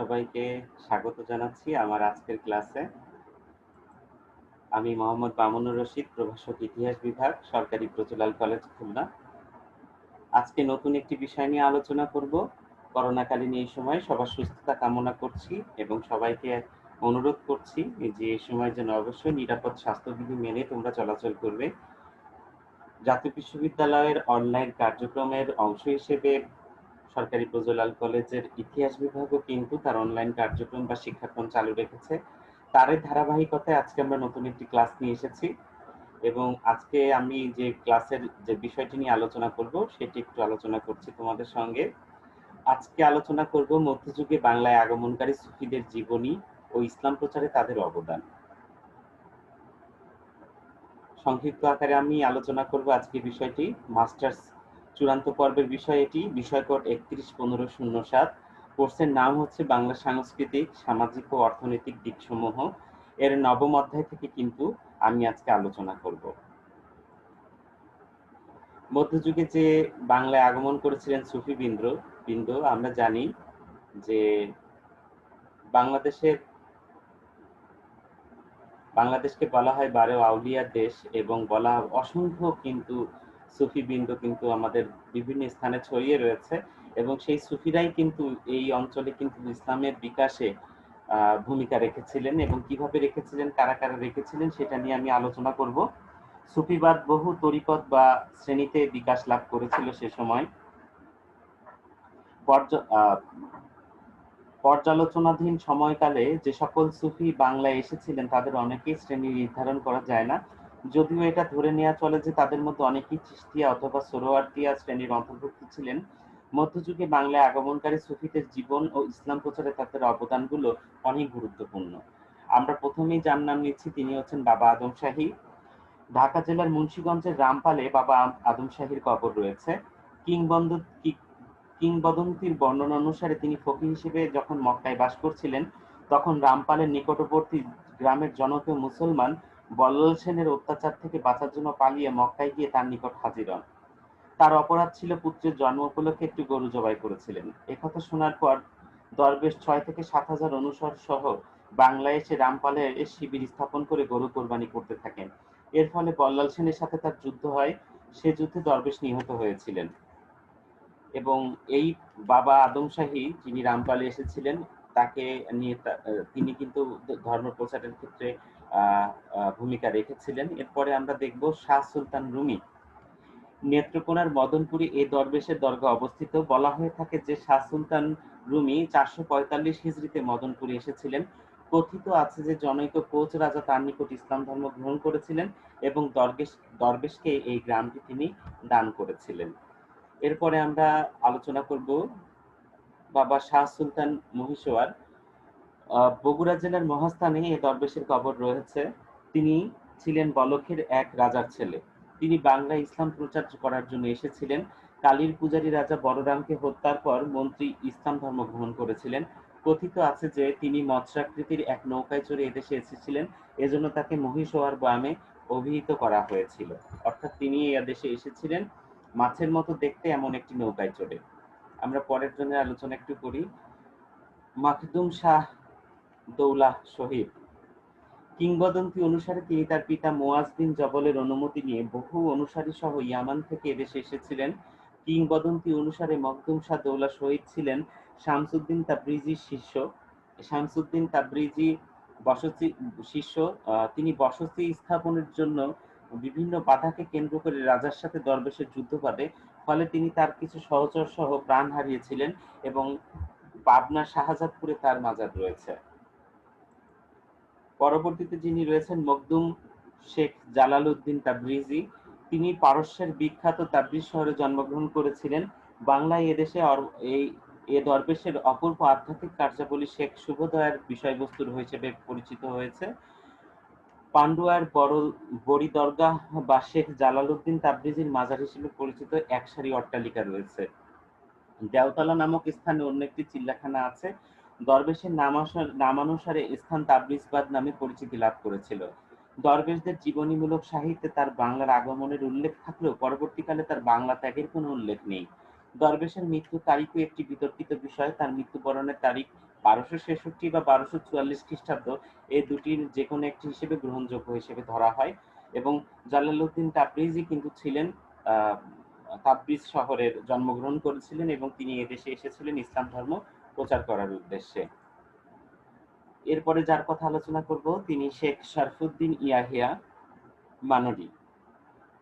সবাইকে স্বাগত জানাচ্ছি আমার আজকের ক্লাসে। আমি মোহাম্মদ মামুনুর রশিদ, প্রভাষক ইতিহাস বিভাগ, সরকারি প্রচলাল কলেজ, খুলনা। আজকে নতুন একটি বিষয় নিয়ে আলোচনা করব। করোনাকালীন এই সময় সবার সুস্থতা কামনা করছি এবং সবাইকে অনুরোধ করছি যে এই সময় যেন অবশ্যই নিরাপদ স্বাস্থ্যবিধি মেনে তোমরা চলাচল করবে। জাতীয় বিশ্ববিদ্যালয়ের অনলাইন কার্যক্রমের অংশ হিসেবে সরকারি প্রজলাল কলেজের ইতিহাস বিভাগও কিন্তু তার অনলাইন কার্যক্রম বা শিক্ষাক্রম চালু রেখেছে। তারই ধারাবাহিকতায় আজকে আমরা নতুন একটি ক্লাস নিয়ে এসেছি এবং আজকে আমি যে ক্লাসের যে বিষয়টি নিয়ে আলোচনা করব, সেটি একটু আলোচনা করছি তোমাদের সঙ্গে। আজকে আলোচনা করব মধ্যযুগে বাংলায় আগমনকারী সুফিদের জীবনী ও ইসলাম প্রচারে তাদের অবদান। সংক্ষিপ্ত আকারে আমি আলোচনা করব আজকে বিষয়টি, মাস্টার্স চূড়ান্ত পর্বের বিষয় এটি বিষয় কোড একত্রিশ পনেরো শূন্য সাত। কোর্সের নাম হচ্ছে বাংলা সাংস্কৃতিক, সামাজিক ও অর্থনৈতিক দিকসমূহ। এর নবম অধ্যায় থেকে কিন্তু আমি আজকে আলোচনা করব। মধ্যযুগে যে বাংলায় আগমন করেছিলেন সুফি বিন্দ্র বিন্দু আমরা জানি যে বাংলাদেশের, বাংলাদেশকে বলা হয় বারো আউলিয়ার দেশ এবং বলা অসংখ্য কিন্তু সুফি বিন্দু কিন্তু আমাদের বিভিন্ন স্থানে ছড়িয়ে রয়েছে এবং সেই সুফিরাই কিন্তু এই অঞ্চলে কিন্তু ইসলামের বিকাশে ভূমিকা রেখেছিলেন এবং কীভাবে রেখেছিলেন, কারা কারা রেখেছিলেন সেটা নিয়ে আমি আলোচনা করব। সুফিবাদ বহু তরিকত বা শ্রেণীতে বিকাশ লাভ করেছিল সে সময়। পর্যালোচনাধীন সময়কালে যে সকল সুফি বাংলায় এসেছিলেন তাদের অনেকেই শ্রেণি নির্ধারণ করা যায় না। যদিও এটা ধরে নেওয়া চলে যে তাদের মধ্যে অনেকেই চিস্তিয়া অথবা সোরোয়ার্তিয়া শ্রেণির অন্তর্ভুক্ত ছিলেন। মধ্যযুগে বাংলায় আগমনকারী সুফিদের জীবন ও ইসলাম প্রচারে তাদের অবদানগুলো অনেক গুরুত্বপূর্ণ। আমরা প্রথমেই যার নাম নিচ্ছি, তিনি হচ্ছেন বাবা আদম শাহী। ঢাকা জেলার মুন্সীগঞ্জের রামপালে বাবা আদম শাহীর কবর রয়েছে। কিংবন্দ কিংবদন্তির বর্ণনা অনুসারে তিনি ফকি হিসেবে যখন মক্কায় বাস করছিলেন, তখন রামপালের নিকটবর্তী গ্রামের জনপ্রিয় মুসলমান বল্লাল সেনের অত্যাচার থেকে বাঁচার জন্য পালিয়ে মক্কায় গিয়ে তার নিকট হাজির হন। তার অপরাধ ছিল পুত্রের জন্ম উপলক্ষে একটি গরু জবাই করেছিলেন। একথা শোনার পর দরবেশ ছয় থেকে সাত হাজার অনুসর সহ বাংলায় এসে রামপালে শিবির স্থাপন করে গরু কোরবানি করতে থাকেন। এর ফলে বল্লাল সেনের সাথে তার যুদ্ধ হয়। সে যুদ্ধে দরবেশ নিহত হয়েছিলেন। এবং এই বাবা আদম শাহী যিনি রামপালে এসেছিলেন, তাকে নিয়ে তিনি কিন্তু ধর্ম প্রচারের ক্ষেত্রে ভূমিকা রেখেছিলেন। এরপরে আমরা দেখব শাহ সুলতান রুমি। নেত্রকোনার মদনপুরি এই দরবেশের দরগা অবস্থিত। বলা হয়ে থাকে যে শাহ সুলতান রুমি চারশো পঁয়তাল্লিশ হিজড়িতে মদনপুরি এসেছিলেন। কথিত আছে যে জনৈক কোচ রাজা তার নিকট ইসলাম ধর্ম গ্রহণ করেছিলেন এবং দরবেশ দরবেশকে এই গ্রামটি তিনি দান করেছিলেন। এরপরে আমরা আলোচনা করব বাবা শাহ সুলতান মহিষোয়ার। বগুড়া জেলার মহাস্থানে এই দরবেশের কবর রয়েছে। তিনি ছিলেন বলখের এক রাজার ছেলে। তিনি বাংলা ইসলাম প্রচার করার জন্য এসেছিলেন। কালীর পূজারী রাজা বড়রামকে হত্যার পর মন্ত্রী ইসলাম ধর্ম গ্রহণ করেছিলেন। কথিত আছে যে তিনি মৎস্যাকৃতির এক নৌকায় চড়ে এদেশে এসেছিলেন। এজন্য তাকে মহিষোয়ার গ্রামে অভিহিত করা হয়েছিল। অর্থাৎ তিনি এই এসেছিলেন, মাছের মতো দেখতে এমন একটি নৌকায় চড়ে। আমরা পরের জন্য আলোচনা একটু করি। মাখদুম শাহ দৌলাহ শহীদ। কিংবদন্তি অনুসারে তিনি তার পিতা মোয়াজ বিন জবলের অনুমতি নিয়ে বহু অনুসারী সহ ইয়ামান থেকে এদেশে এসেছিলেন। কিংবদন্তি অনুসারে মখদুম শাহ দৌলা শহীদ ছিলেন। শামসুদ্দিন তাবরিজির শিষ্য। শামসুদ্দিন তাবরিজি বসতি, শিষ্য তিনি বসতি স্থাপনের জন্য বিভিন্ন বাধাকে কেন্দ্র করে রাজার সাথে দরবেশের যুদ্ধ বাঁধে। ফলে তিনি তার কিছু সহচর সহ প্রাণ হারিয়েছিলেন এবং পাবনা শাহজাদপুরে তার মাজার রয়েছে। পরবর্তীতে যিনি রয়েছেন মকদুম শেখ জালাল উদ্দিন তাবরিজি, তিনি পারস্যের বিখ্যাত তাবরিজ শহরে জন্মগ্রহণ করেছিলেন। বাংলায় এদেশে এই এ দরবেশের অপূর্ব আধ্যাত্মিক কার্যাবলী শেখ শুভদয়ার বিষয়বস্তুর হিসেবে পরিচিত হয়েছে। পান্ডুয়ার বড় বড়ি দরগাহ বা শেখ জালালউদ্দিন তাবরিজির মাজার হিসেবে পরিচিত এক সারি অট্টালিকা রয়েছে। দেওতলা নামক স্থানে অন্য একটি চিল্লাখানা আছে। দরবেশের নামানুসারে স্থান তাবরিজবাদ নামে পরিচিতি লাভ করেছিল। দরবেশদের জীবনীমূলক সাহিত্যে তার বাংলার আগমনের উল্লেখ থাকলেও পরবর্তীকালে তার বাংলা ত্যাগের কোনো উল্লেখ নেই। দরবেশের মৃত্যু তারিখও একটি বিতর্কিত বিষয়। তার মৃত্যুবরণের তারিখ বারোশো ছেষট্টি বা বারোশো চুয়াল্লিশ খ্রিস্টাব্দ। এই দুটির যে কোনো একটি হিসেবে গ্রহণযোগ্য হিসেবে ধরা হয় এবং জালালউদ্দিন তাবরিজি কিন্তু ছিলেন তাবরিজ শহরের জন্মগ্রহণ করেছিলেন এবং তিনি এদেশে এসেছিলেন ইসলাম ধর্ম প্রচার করার উদ্দেশ্যে। এরপরে যার কথা আলোচনা করব, তিনি শেখ শরফুদ্দিন ইয়াহিয়া মানরি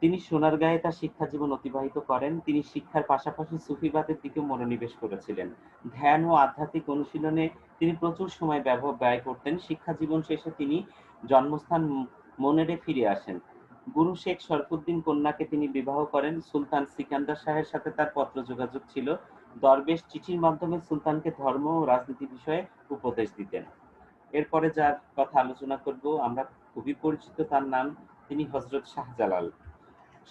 তিনি সোনারগাঁয়ে তার শিক্ষা জীবন অতিবাহিত করেন। তিনি শিক্ষার পাশাপাশি সুফিবাদের দিকে মনোনিবেশ করেছিলেন। ধ্যান ও আধ্যাত্মিক অনুশীলনে তিনি প্রচুর সময় ব্যবহার ব্যয় করতেন। শিক্ষা জীবন শেষে তিনি জন্মস্থান মনেরে ফিরে আসেন। গুরু শেখ শরফুদ্দিন কন্যাকে তিনি বিবাহ করেন। সুলতান সিকান্দার শাহের সাথে তার পত্র যোগাযোগ ছিল। দরবেশ চিঠির মাধ্যমে সুলতানকে ধর্ম ও রাজনীতি বিষয়ে উপদেশ দিতেন। এরপরে যার কথা আলোচনা করব, আমরা খুবই পরিচিত তার নাম, তিনি হজরত শাহজালাল।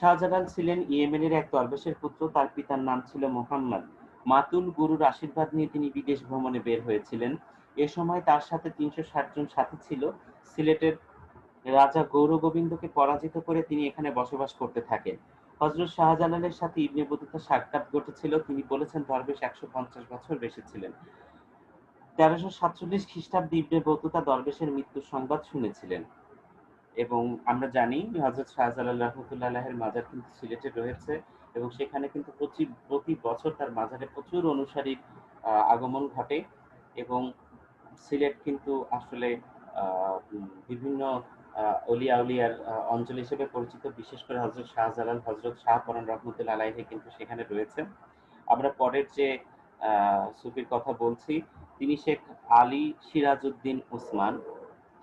শাহজালাল ছিলেন ইয়েমেনের এক দরবেশের পুত্র, তার পিতার নাম ছিল মোহাম্মদ। মাতুল গুরুর আশীর্বাদ নিয়ে তিনি বিদেশ ভ্রমণে বের হয়েছিলেন। এ সময় তার সাথে তিনশো ষাট জন সাথী ছিল। সিলেটের রাজা গৌর গোবিন্দকে পরাজিত করে তিনি এখানে বসবাস করতে থাকেন। হজরত শাহজালালের সাথে ইবনে বতুতা সাক্ষাৎ ঘটেছিল। তিনি বলেছেন, দরবেশ একশো পঞ্চাশ বছর বেশি ছিলেন। তেরোশো সাতচল্লিশ খ্রিস্টাব্দে ইবনে বতুতা দরবেশের মৃত্যুর সংবাদ শুনেছিলেন। এবং আমরা জানি হজরত শাহজালাল রহমতুল্লাহের মাজার কিন্তু সিলেটে রয়েছে এবং সেখানে কিন্তু প্রতি প্রতি বছর তার মাজারে প্রচুর অনুসারীর আগমন ঘটে এবং সিলেট কিন্তু আসলে বিভিন্ন অলিয়া উলিয়ার অঞ্চল হিসেবে পরিচিত, বিশেষ করে হজরত শাহজালাল হজরত শাহপরান রহমতুল্লা আলাইহে কিন্তু সেখানে রয়েছে আমরা পরের যে সুফির কথা বলছি, তিনি শেখ আলী সিরাজউদ্দিন উসমান।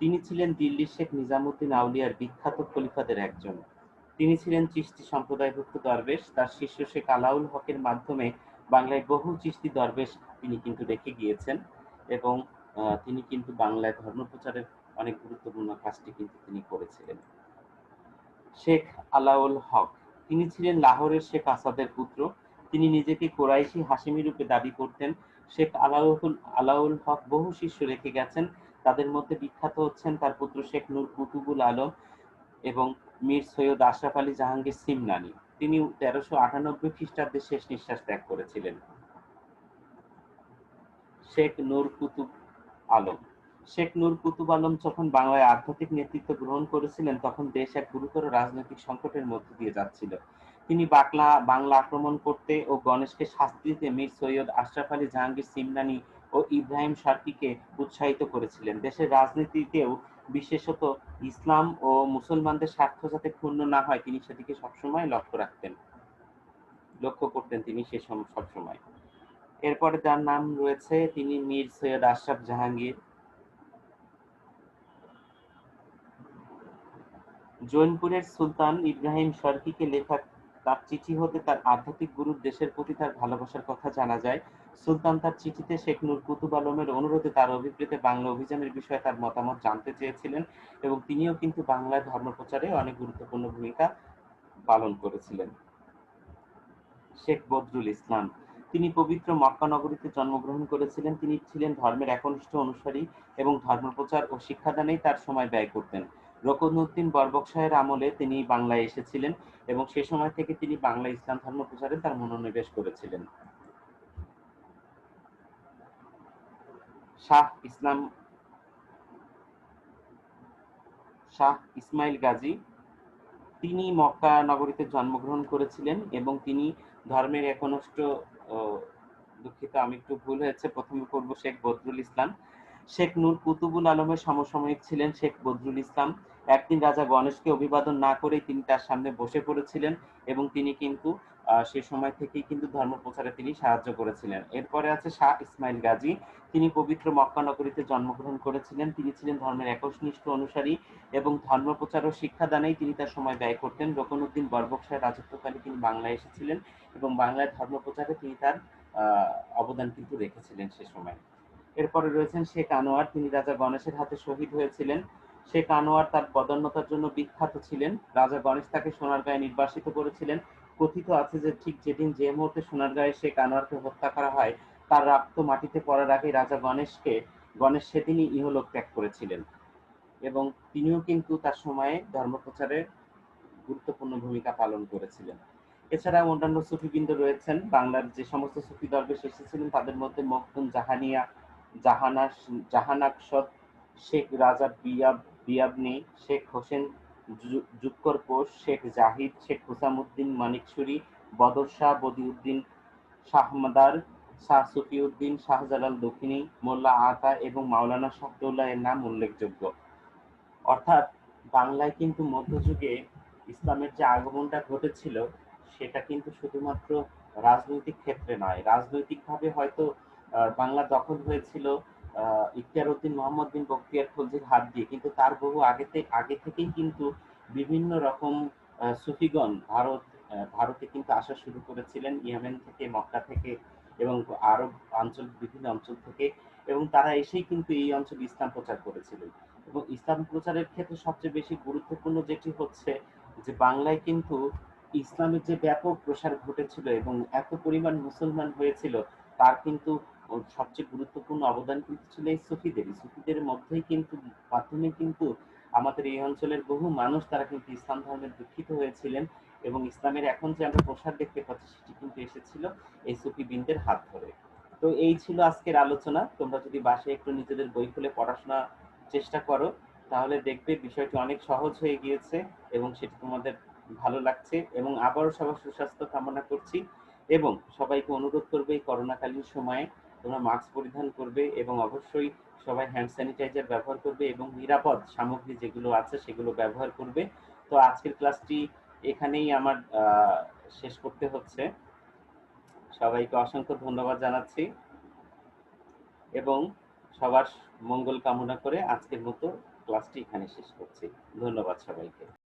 তিনি ছিলেন দিল্লির শেখ নিজামুদ্দিন আউলিয়ার বিখ্যাত খলিফাদের একজন। তিনি ছিলেন চিস্তি সম্প্রদায়ভুক্ত দরবেশ। তার শিষ্য শেখ আলাউল হকের মাধ্যমে বাংলায় বহু চিস্তি দরবেশ তিনি কিন্তু রেখে গিয়েছেন এবং তিনি কিন্তু বাংলায় ধর্ম প্রচারের অনেক গুরুত্বপূর্ণ কাজটি কিন্তু তিনি করেছিলেন। শেখ আলাউল হক, তিনি ছিলেন লাহোরের শেখ আসাদের পুত্র। তিনি নিজেকে কোরাইশি হাসিমি রূপে দাবি করতেন। শেখ আলাউল আলাউল হক বহু শিষ্য রেখে গেছেন। তাদের মধ্যে বিখ্যাত হচ্ছেন তার পুত্র শেখ নূর কুতুবুল আলম এবং মীর সৈয়দ আশরাফ আলী জাহাঙ্গীর সিমনানি তিনি তেরোশো আটানব্বই খ্রিস্টাব্দে শেষ নিঃশ্বাস ত্যাগ করেছিলেন। শেখ নূর কুতুব আলম শেখ নূর কুতুব আলম যখন বাংলায় আধ্যাত্মিক নেতৃত্ব গ্রহণ করেছিলেন, তখন দেশ এক গুরুতর রাজনৈতিক সংকটের মধ্য দিয়ে যাচ্ছিল। তিনি বাংলা বাংলা আক্রমণ করতে ও গণেশকে শাস্তি দিতে মীর সৈয়দ আশরাফ আলী জাহাঙ্গীর সিমনানি ও ইব্রাহিম সার্কিকে উৎসাহিত করেছিলেন। দেশের রাজনীতিতেও বিশেষত ইসলাম ও মুসলমানদের স্বার্থ যাতে ক্ষুণ্ণ না হয়, তিনি সেদিকে সবসময় লক্ষ্য রাখতেন। লক্ষ্য করতেন তিনি সে সবসময়। এরপরে যার নাম রয়েছে, তিনি মীর সৈয়দ আশরাফ জাহাঙ্গীর। জৈনপুরের সুলতান ইব্রাহিম সরকিকে লেখা তার চিঠি হতে তার আধ্যাত্মিক গুরুর দেশের প্রতি তার ভালোবাসার কথা জানা যায়। সুলতান তার চিঠিতে শেখ নূর কুতুব আলমের অনুরোধে তার অভিপ্রেতে বাংলা অভিযানের বিষয়ে তার মতামত জানতে চেয়েছিলেন এবং তিনিও কিন্তু বাংলায় ধর্ম প্রচারে অনেক গুরুত্বপূর্ণ ভূমিকা পালন করেছিলেন। শেখ বদরুল ইসলাম, তিনি পবিত্র মক্কা নগরীতে জন্মগ্রহণ করেছিলেন। তিনি ছিলেন ধর্মের একনিষ্ঠ অনুসারী এবং ধর্মপ্রচার ও শিক্ষাদানেই তার সময় ব্যয় করতেন। রকনুদ্দিন বরবক শাহের আমলে তিনি বাংলায় এসেছিলেন এবং সে সময় থেকে তিনি বাংলা ইসলাম ধর্ম প্রচারে তার মনোনিবেশ করেছিলেন। শাহ ইসলাম, শাহ ইসমাইল গাজী, তিনি মক্কা নগরীতে জন্মগ্রহণ করেছিলেন এবং তিনি ধর্মের একনিষ্ঠ দুঃখিত, আমি একটু ভুল হয়েছে, প্রথমে করব শেখ বদরুল ইসলাম। শেখ নূর কুতুবুল আলমের সমসাময়িক ছিলেন শেখ বদরুল ইসলাম। একদিন রাজা গণেশকে অভিবাদন না করেই তিনি তার সামনে বসে পড়েছিলেন এবং তিনি কিন্তু সে সময় থেকেই কিন্তু ধর্ম প্রচারে তিনি সাহায্য করেছিলেন। এরপরে আছে শাহ ইসমাইল গাজী। তিনি পবিত্র মক্কা নগরীতে জন্মগ্রহণ করেছিলেন। তিনি ছিলেন ধর্মের একনিষ্ঠ অনুসারী এবং ধর্ম প্রচার ও শিক্ষাদানেই তিনি তার সময় ব্যয় করতেন। রকনুদ্দিন বরবক শাহের রাজত্বকালে তিনি বাংলায় এসেছিলেন এবং বাংলায় ধর্ম প্রচারে তিনি তার অবদান কিন্তু রেখেছিলেন সে সময়। এরপরে রয়েছেন শেখ আনোয়ার। তিনি রাজা গণেশের হাতে শহীদ হয়েছিলেন। শেখ আনোয়ার তার বদান্যতার জন্য বিখ্যাত ছিলেন। রাজা গণেশ তাকে সোনারগাঁয়ে নির্বাসিত করেছিলেন। কথিত আছে যে ঠিক যেদিন যে মুহূর্তে সোনারগাঁয়ে শেখ আনোয়ারকে হত্যা করা হয়, তার রক্ত মাটিতে পড়ার আগে রাজা গণেশকে, গণেশ সেদিনই ইহলোক ত্যাগ করেছিলেন। এবং তিনিও কিন্তু তার সময়ে ধর্মপ্রচারে গুরুত্বপূর্ণ ভূমিকা পালন করেছিলেন। এছাড়া অন্যান্য সুফিবৃন্দ রয়েছেন। বাংলার যে সমস্ত সুফি দরবেশ এসেছিলেন, তাদের মধ্যে মখদুম, জাহানিয়া, জাহানাস জাহানাকশদ শেখ রাজা বিয়াব বিয়াবনি শেখ হোসেন জু- জুক্কর কোষ শেখ জাহিদ, শেখ হুসামুদ্দিন মানিকছড়ি, বদর শাহ বদিউদ্দিন শাহমাদার, শাহ সুফিউদ্দিন শাহজালাল দক্ষিণী, মোল্লা আতা এবং মাওলানা শাহদুল্লাহ এর নাম উল্লেখযোগ্য। অর্থাৎ বাংলায় কিন্তু মধ্যযুগে ইসলামের যে আগমনটা ঘটেছিল, সেটা কিন্তু শুধুমাত্র রাজনৈতিক ক্ষেত্রে নয়। রাজনৈতিকভাবে হয়তো বাংলা দখল হয়েছিল আহ, ইখতিয়ার উদ্দিন মোহাম্মদ বিন বখতিয়ার খলজির হাত দিয়ে। কিন্তু তার বহু আগে থেকে আগে থেকেই কিন্তু বিভিন্ন রকম সুফিগণ ভারত ভারতে কিন্তু আসা শুরু করেছিলেন। ইয়েমেন থেকে মক্কা থেকে এবং আরব অঞ্চল বিভিন্ন অঞ্চল থেকে। এবং তারা এসেই কিন্তু এই অঞ্চলে ইসলাম প্রচার করেছিলেন। এবং ইসলাম প্রচারের ক্ষেত্রে সবচেয়ে বেশি গুরুত্বপূর্ণ যেটি হচ্ছে যে বাংলায় কিন্তু ইসলামের যে ব্যাপক প্রসার ঘটেছিল এবং এত পরিমাণ মুসলমান হয়েছিল তার কিন্তু সবচেয়ে গুরুত্বপূর্ণ অবদান কিন্তু ছিল এই সুফিদের। সুফিদের মধ্যেই কিন্তু, মাধ্যমে কিন্তু আমাদের এই অঞ্চলের বহু মানুষ তারা কিন্তু ইসলাম ধর্মে দীক্ষিত হয়েছিলেন এবং ইসলামের এখন যে আমরা প্রসার দেখতে পাচ্ছি, সেটি কিন্তু এসেছিল এই সুফি হাত ধরে। তো এই ছিল আজকের আলোচনা। তোমরা যদি বাসায় একটু নিজেদের বই খুলে পড়াশোনা চেষ্টা করো, তাহলে দেখবে বিষয়টি অনেক সহজ হয়ে গিয়েছে এবং সেটি তোমাদের ভালো লাগছে এবং আবারও সবার সুস্বাস্থ্য কামনা করছি এবং সবাইকে অনুরোধ করবে এই করোনাকালীন সময়ে তোমরা মাস্ক পরিধান করবে এবং অবশ্যই সবাই হ্যান্ড স্যানিটাইজার ব্যবহার করবে এবং নিরাপদ সামগ্রী যেগুলো আছে সেগুলো ব্যবহার করবে। তো আজকের ক্লাসটি এখানেই আমার শেষ করতে হচ্ছে। সবাইকে অসংখ্য ধন্যবাদ জানাচ্ছি এবং সবার মঙ্গল কামনা করে আজকের মতো ক্লাসটি এখানে শেষ করছি। ধন্যবাদ সবাইকে।